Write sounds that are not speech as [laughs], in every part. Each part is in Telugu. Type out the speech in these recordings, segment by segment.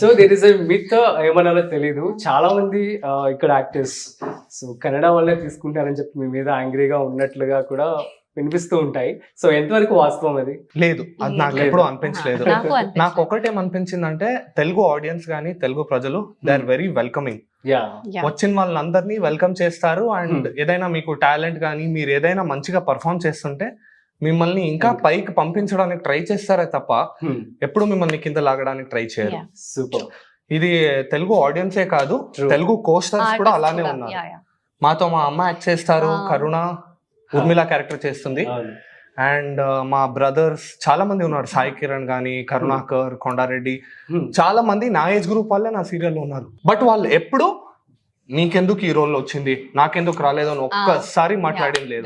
So there is a myth ఏమన్నారో తెలీదు. చాలా మంది ఇక్కడ యాక్టర్స్ సో కన్నడ వాళ్ళే తీసుకుంటారని చెప్పి మీ మీద యాంగ్రీగా ఉన్నట్లుగా కూడా వినిపిస్తూ ఉంటాయి. సో ఎంతవరకు వాస్తవం అది? లేదు. అది నాకు. ఎప్పుడు అనిపించలేదు. నాకు. నాకు ఒకటేమనిపించిందంటే తెలుగు ఆడియన్స్ కానీ తెలుగు ప్రజలు దే ఆర్ వెరీ వెల్కమింగ్. వచ్చిన వాళ్ళందరినీ వెల్కమ్ చేస్తారు. And Hmm. ఏదైనా మీకు టాలెంట్ కానీ మీరు ఏదైనా మంచిగా పర్ఫామ్ చేస్తుంటే మిమ్మల్ని ఇంకా Hmm. పైకి పంపించడానికి ట్రై చేస్తారే తప్ప ఎప్పుడు మిమ్మల్ని కింద లాగడానికి ట్రై చేయరు. సూపర్ ఇది తెలుగు ఆడియన్సే కాదు. తెలుగు కోస్టర్స్ కూడా అలానే ఉన్నారు. మాతో మా అమ్మ యాక్ట్ చేస్తారు Ah. కరుణ ఉర్మిళ క్యారెక్టర్ చేస్తుంది. అండ్ మా బ్రదర్స్ చాలా మంది ఉన్నారు సాయి కిరణ్ గానీ కరుణాకర్ కొండారెడ్డి. చాలా మంది నా ఏజ్ గ్రూప్ వాళ్ళే నా సీరియల్లో ఉన్నారు. బట్ వాళ్ళు ఎప్పుడు నీకెందుకు ఈ రోల్ వచ్చింది? నాకెందుకు రాలేదు అని ఒక్కసారి మాట్లాడింది లేదు.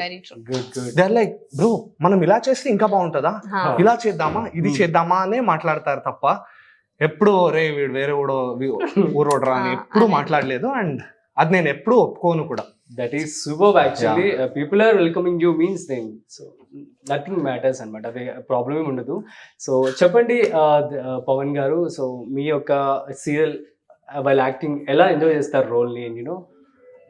దే లైక్ బ్రో మనం ఇలా చేస్తే ఇంకా బాగుంటుందా. ఇలా చేద్దామా? ఇది Hmm. చేద్దామా? అనే మాట్లాడతారు తప్ప ఎప్పుడు రే వీడు వేరే ఊడో ఊరోడరా అని [laughs] ఎప్పుడు. మాట్లాడలేదు. అండ్ అది నేను ఎప్పుడు ఒప్పుకోను కూడా. That is super actually people are welcoming you means thing so nothing matters అనమాట. అదే ప్రాబ్లమ్ ఉండదు. సో చెప్పండి uh, uh, పవన్ గారు. సో మీ యొక్క సీరియల్ వాళ్ళ యాక్టింగ్ ఎలా ఎంజాయ్ చేస్తారు రోల్ని you know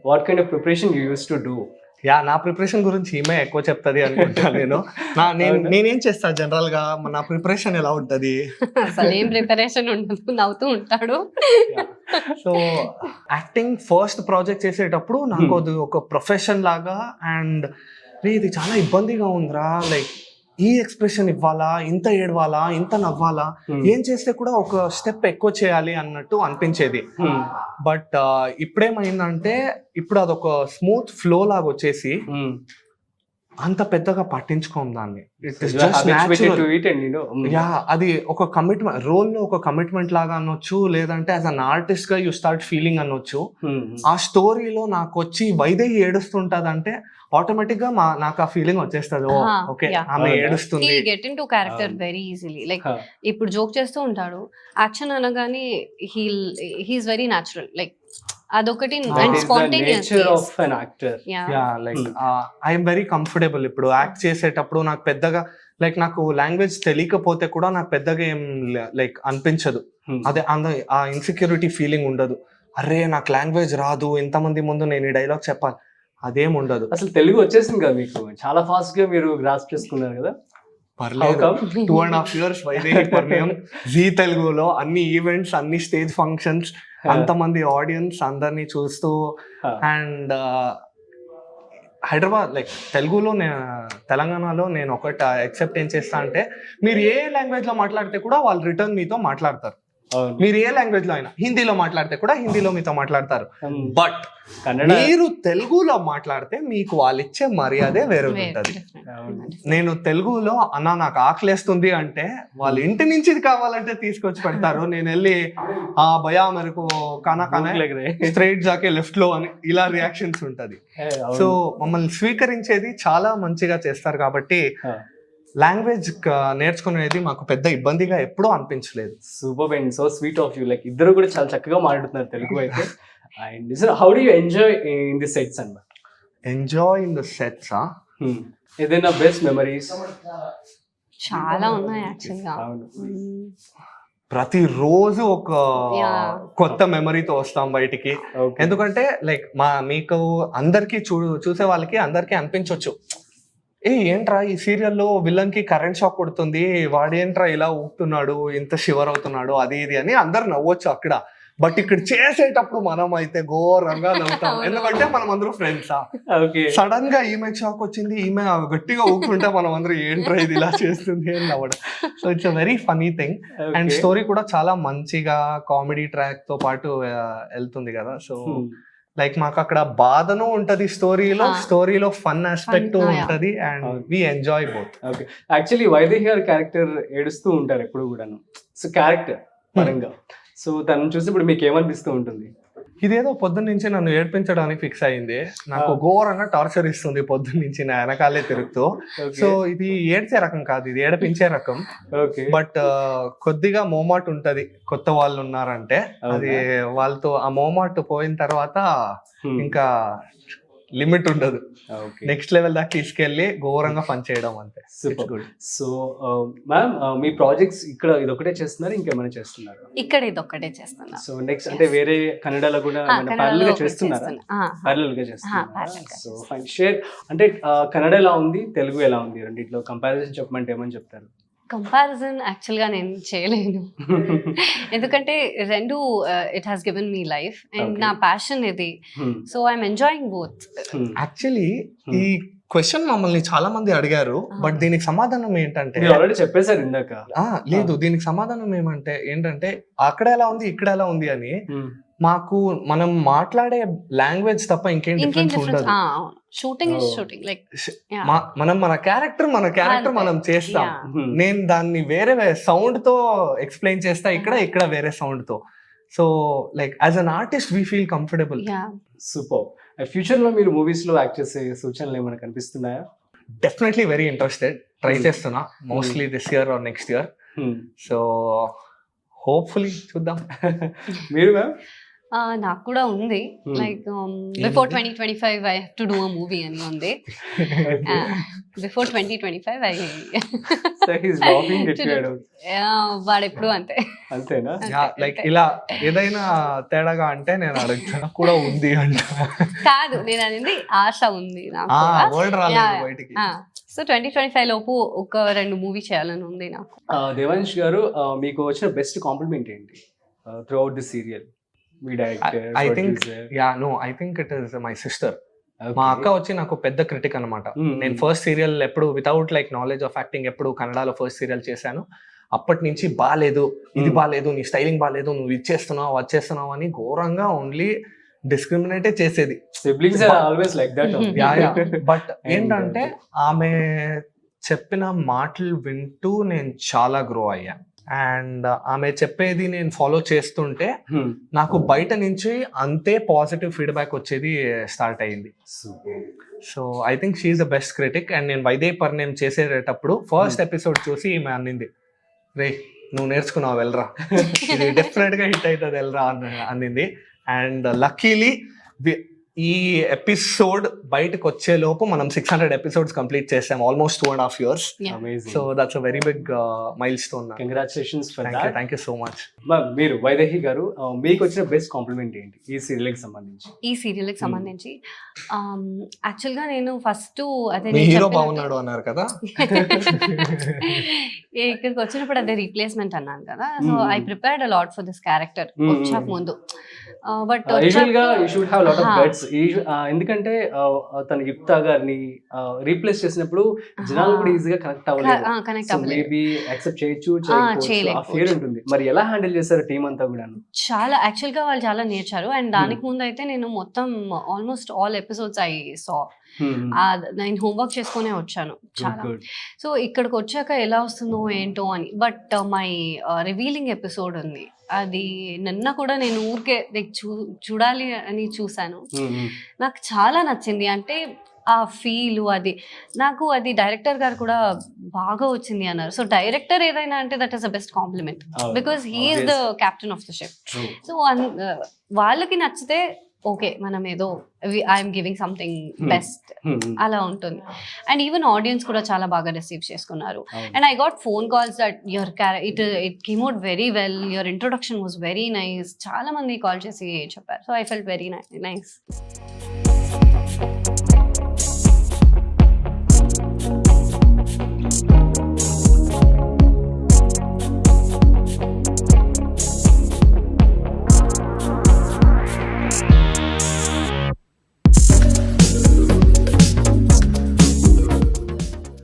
what kind of preparation you use to do yeah నా ప్రిపరేషన్ గురించి ఈమె ఎక్కువ చెప్తుంది అనుకుంటా [laughs] నేను. నా నేను? నేనేం చేస్తా జనరల్గా? నా ప్రిపరేషన్ ఎలా ఉంటది? అసలు ఏం ప్రిపరేషన్ ఉండదు నవ్వుతూ ఉంటాడు. సో యాక్టింగ్ ఫస్ట్ ప్రాజెక్ట్ చేసేటప్పుడు నాకు Hmm. అది ఒక ప్రొఫెషన్ లాగా అండ్ ఇది చాలా ఇబ్బందిగా ఉందిరా లైక్ ఈ ఎక్స్ప్రెషన్ ఇవ్వాలా? ఇంత ఏడవాలా? ఇంత నవ్వాలా? Hmm. ఏం చేస్తే కూడా ఒక స్టెప్ ఎక్కువ చేయాలి అన్నట్టు అనిపించేది. బట్ ఇప్పుడేమైందంటే ఇప్పుడు అదొక స్మూత్ ఫ్లో లాగా వచ్చేసి అంత పెద్దగా పట్టించుకోం దాన్ని. యా అది ఒక కమిట్మెంట్ రోల్లో ఒక కమిట్మెంట్ లాగా అనొచ్చు లేదంటే యాజ్ అన్ ఆర్టిస్ట్గా యూ స్టార్ట్ ఫీలింగ్ అనొచ్చు. ఆ స్టోరీలో నాకు వచ్చి వైదేహి ఏడుస్తుంటది అంటే ఆటోమేటిక్గా మా నాకు ఆ ఫీలింగ్ వచ్చేస్తుంది. ఓకే. ఆమె? ఏడుస్తుంది. Get in to character very easily like ఇప్పుడు జోక్ చేస్తూ ఉంటాడు యాక్షన్ అనగానే he he's very natural like అదొకటి and spontaneous nature of an actor yeah like Hmm. I'm very comfortable ఇప్పుడు యాక్ట్ చేసేటప్పుడు నాకు పెద్దగా లైక్ నాకు లాంగ్వేజ్ తెలియకపోతే కూడా నాకు పెద్దగా ఏం లైక్ అనిపించదు. అదే అంద ఆ ఇన్సెక్యూరిటీ ఫీలింగ్ ఉండదు. అరే నాకు లాంగ్వేజ్ రాదు. ఇంతమంది ముందు నేను ఈ డైలాగ్ చెప్పాలి. అదేం ఉండదు. అసలు తెలుగు వచ్చేసింది కదా మీకు? చాలా ఫాస్ట్గా మీరు గ్రాస్ చేసుకున్నారు కదా? పర్లేదు? Two and half years Vaidehi Parinayam Zee తెలుగులో అన్ని ఈవెంట్స్ అన్ని స్టేజ్ ఫంక్షన్స్ అంతమంది ఆడియన్స్ అందరినీ చూస్తూ. అండ్ హైదరాబాద్ లైక్ తెలుగులో నేను తెలంగాణలో నేను ఒకటి ఎక్సెప్ట్ ఏం చేస్తా అంటే మీరు ఏ లాంగ్వేజ్లో మాట్లాడితే కూడా వాళ్ళు రిటర్న్ మీతో మాట్లాడతారు. మీరు ఏ లాంగ్వేజ్లో అయినా హిందీలో మాట్లాడితే కూడా హిందీలో మీతో మాట్లాడతారు. బట్ కన్నడ మీరు తెలుగులో మాట్లాడితే మీకు వాళ్ళు ఇచ్చే మర్యాదే వేరే ఉంటది. నేను తెలుగులో అన్న నాకు ఆకలేస్తుంది అంటే వాళ్ళు ఇంటి నుంచి ఇది కావాలంటే తీసుకొచ్చి పెడతారు [laughs] నేను వెళ్ళి ఆ భయా మెరకు కానా. స్ట్రైట్ జాకే లెఫ్ట్లో అని ఇలా రియాక్షన్స్ ఉంటది. సో మమ్మల్ని స్వీకరించేది చాలా మంచిగా చేస్తారు కాబట్టి. లాంగ్వేజ్ నేర్చుకునేది మాకు పెద్ద ఇబ్బందిగా ఎప్పుడూ అనిపించలేదు. Super and so sweet of you like ఇద్దరు కూడా చాలా చక్కగా మాట్లాడుతున్నారు తెలుగు అయితే and how do you enjoy in the sets అన్నమాట? Enjoy in the sets. ఏదైనా బెస్ట్ మెమరీస్ చాలా ఉన్నాయి యాక్చువల్గా అవును. ప్రతి రోజు ఒక. కొత్త మెమరీతో వస్తాం బయటికి. ఎందుకంటే లైక్ మా మీకు అందరికి చూ చూసే వాళ్ళకి అందరికి అనిపించవచ్చు ఏ ఏంట్రా ఈ సీరియల్లో విలన్కి కరెంట్ షాక్ కొడుతుంది వాడేంట్రా ఇలా ఊపుతున్నాడు ఇంత షివర్ అవుతున్నాడు అది ఇది అని అందరు నవ్వచ్చు అక్కడ. బట్ ఇక్కడ చేసేటప్పుడు మనం అయితే ఘోరంగా నవ్వుతాం. [laughs] ఎందుకంటే మనం అందరూ ఫ్రెండ్సా? ఓకే. సడన్గా ఈమె షాక్ వచ్చింది ఈమె గట్టిగా ఊపుకుంటే మనం అందరూ ఏంట్రా ఇది ఇలా చేస్తుంది అని నవ్వడం. So it's a very funny thing and story కూడా చాలా మంచిగా కామెడీ ట్రాక్తో పాటు వెళ్తుంది కదా. So Hmm. లైక్ మాకు అక్కడ బాధను ఉంటది స్టోరీలో. స్టోరీలో ఫన్ ఆస్పెక్ట్. ఉంటది and. We enjoy both okay actually Vaidehi గారి క్యారెక్టర్ ఏడుస్తూ ఉంటారు ఎప్పుడు కూడాను సో క్యారెక్టర్ పరంగా సో తను చూసి ఇప్పుడు మీకు ఏమనిపిస్తూ ఉంటుంది ఇదేదో పొద్దున్న నుంచి నన్ను ఏడ్పించడానికి ఫిక్స్ అయింది. నాకు. ఘోరంగా టార్చర్ ఇస్తుంది పొద్దున్న నుంచి నా వెనకాలే తిరుగుతూ. సో ఇది ఏడ్చే రకం కాదు ఇది ఏడిపించే రకం. బట్ కొద్దిగా మోమాట్ ఉంటది కొత్త వాళ్ళు ఉన్నారంటే. అది వాళ్ళతో ఆ మోమాట్ పోయిన తర్వాత ఇంకా లిమిట్ ఉండదు. ఓకే. నెక్స్ట్ లెవెల్ దాకా తీసుకెళ్ళి ఘోరంగా పని చేయడం అంతే. సూపర్ గుడ్ సో మ్యామ్ మీ ప్రాజెక్ట్స్ ఇక్కడ ఇది ఒకటే చేస్తున్నారు ఇంకేమైనా చేస్తున్నారు? ఇక్కడ ఇది ఒక్కటే చేస్తున్నా సో నెక్స్ట్ అంటే వేరే కన్నడలో కూడా ప్యారల్గా చేస్తున్నారా? ప్యారల్గా చేస్తున్నారా? సో ఫైన్ షేర్ అంటే ఆ, కన్నడ ఎలా ఉంది? తెలుగు ఎలా ఉంది? రెండిట్లో కంపారిజన్ చెప్పమంటే ఏమని చెప్తారు? కంపారిజన్ యాక్చువల్గా నేను చేయలేను [laughs] ఎందుకంటే రెండు it has given me life and. నా ప్యాషన్ ఇది so I'm enjoying both. Actually. ఈ క్వశ్చన్ మమ్మల్ని చాలా మంది అడిగారు. బట్ దీనికి సమాధానం ఏంటంటే ఆల్రెడీ చెప్పేశారు ఇందాక. ఆ, లేదు దీనికి సమాధానం ఏమంటే ఏంటంటే అక్కడ ఎలా ఉంది ఇక్కడ ఎలా ఉంది అని మాకు మనం మాట్లాడే లాంగ్వేజ్ తప్ప ఇంకేం డిఫరెన్స్ ఉండదు. Shooting is. షూటింగ్ లైక్ మనం మన క్యారెక్టర్ మన క్యారెక్టర్. మనం చేస్తాం. నేను దాన్ని వేరే సౌండ్తో ఎక్స్ప్లెయిన్ చేస్తా ఇక్కడ ఇక్కడ వేరే సౌండ్తో. So like as an artist we feel comfortable super ఫ్యూచర్లో మీరు మూవీస్లో యాక్ట్ చేసే సూచనలు ఏమైనా కనిపిస్తున్నాయా? Definitely very interested try. చేస్తున్నా. Mostly this year or next year. So hopefully చూద్దాం. [laughs] మీరు మ్యామ్ నాకు కూడా ఉంది. Like before twenty twenty five I have to do a movie అని ఉంది. Before twenty twenty five I వాడు ఎప్పుడు అంతే. అంతేనా? లైక్ ఇలా ఏదైనా తేడాగా అంటే నేను అడుగుతాను కూడా ఉంది అంట. కాదు నేను అనేది ఆశ ఉంది సో ట్వంటీ ట్వంటీ ఫైవ్ లోపు ఒక రెండు మూవీ చేయాలని ఉంది నాకు. ఆ, దేవాంశ్ గారు మీకు వచ్చిన బెస్ట్ కాంప్లిమెంట్ ఏంటి? Throughout the serial I think- yeah no I think it is my sister మా అక్క వచ్చి నాకు పెద్ద క్రిటిక్ అనమాట నేను ఫస్ట్ సీరియల్ ఎప్పుడు without like knowledge of acting ఎప్పుడు కన్నడలో ఫస్ట్ సీరియల్ చేశాను. అప్పటి నుంచి బాగాలేదు ఇది Hmm. బాగాలేదు నీ స్టైలింగ్ బాగాలేదు నువ్వు ఇచ్చేస్తున్నావు వచ్చేస్తున్నావు అని ఘోరంగా ఓన్లీ డిస్క్రిమినేటే చేసేది. Siblings always like that yeah yeah but ఏంటంటే ఆమె చెప్పిన మాటలు వింటూ నేను చాలా గ్రో అయ్యా. అండ్ ఆమె చెప్పేది నేను ఫాలో చేస్తుంటే నాకు బయట నుంచి అంతే పాజిటివ్ ఫీడ్బ్యాక్ వచ్చేది స్టార్ట్ అయ్యింది so I think she's the best critic and నేను వైదే పరిణయం చేసేటప్పుడు ఫస్ట్ ఎపిసోడ్ చూసి ఈమె అన్నింది రే నువ్వు నేర్చుకున్నావు వెళ్ళరా? ఇది డెఫినెట్గా హిట్ అవుతుంది వెళ్ళరా? అని అన్నింది. అండ్ లక్కీలీ ఈ ఎపిసోడ్ బయటకు వచ్చే లోపు మనం సిక్స్ హండ్రెడ్ ఎపిసోడ్స్ కంప్లీట్ చేసాం. Almost two and half years so that's a very big milestone congratulations for thank you so much మీరు వైదేహి గారు మీకు వచ్చిన బెస్ట్ కాంప్లిమెంట్ ఏంటి ఈ సీరియల్కి సంబంధించి? ఈ సీరియల్కి. సంబంధించి యాక్చువల్గా నేను ఫస్ట్ అదే హీరో చెప్పినట్టు- బాగున్నాడు అన్నారు కదా? [laughs] ఏ, ఇక్కడికి వచ్చినప్పుడు అదే రీప్లేస్మెంట్ అన్నాను కదా. So. I prepared a lot for this character. వచ్చాక ముందు. బట్ యూజువల్గా you should have lot of హా. గట్స్ ఎందుకంటే తన యుక్త గారిని రీప్లేస్ చేసినప్పుడు జనాలు కూడా ఈజీగా కనెక్ట్ అవ్వలేదు. మేబీ యాక్సెప్ట్ చేయొచ్చు. ఫియర్ ఉంటుంది. మరి ఎలా హ్యాండిల్ చేశారు టీం అంతా కూడా చాలా యాక్చువల్గా వాళ్ళు చాలా నేర్చారు. అండ్ దానికి ముందు అయితే నేను మొత్తం almost all episodes I saw నేను హోంవర్క్ చేసుకునే వచ్చాను. చాలా. సో ఇక్కడికి వచ్చాక ఎలా వస్తుందో ఏంటో అని. బట్ మై రివీలింగ్ ఎపిసోడ్ ఉంది. అది నిన్న కూడా నేను ఊరికే like చూ చూడాలి అని చూశాను. నాకు చాలా నచ్చింది. అంటే ఆ ఫీల్ అది నాకు అది డైరెక్టర్ గారు కూడా బాగా వచ్చింది అన్నారు. సో డైరెక్టర్ ఏదైనా అంటే that is the best compliment because he's the captain of the ship so వాళ్ళకి నచ్చితే ఓకే మనం ఏదో ఐఎమ్ గివింగ్ సంథింగ్. బెస్ట్ అలా ఉంటుంది. అండ్ ఈవెన్ ఆడియన్స్ కూడా చాలా బాగా రిసీవ్ చేసుకున్నారు. And I got phone calls that your it it came out very well your introduction was very nice చాలా మంది కాల్ చేసి చెప్పారు. So I felt very nice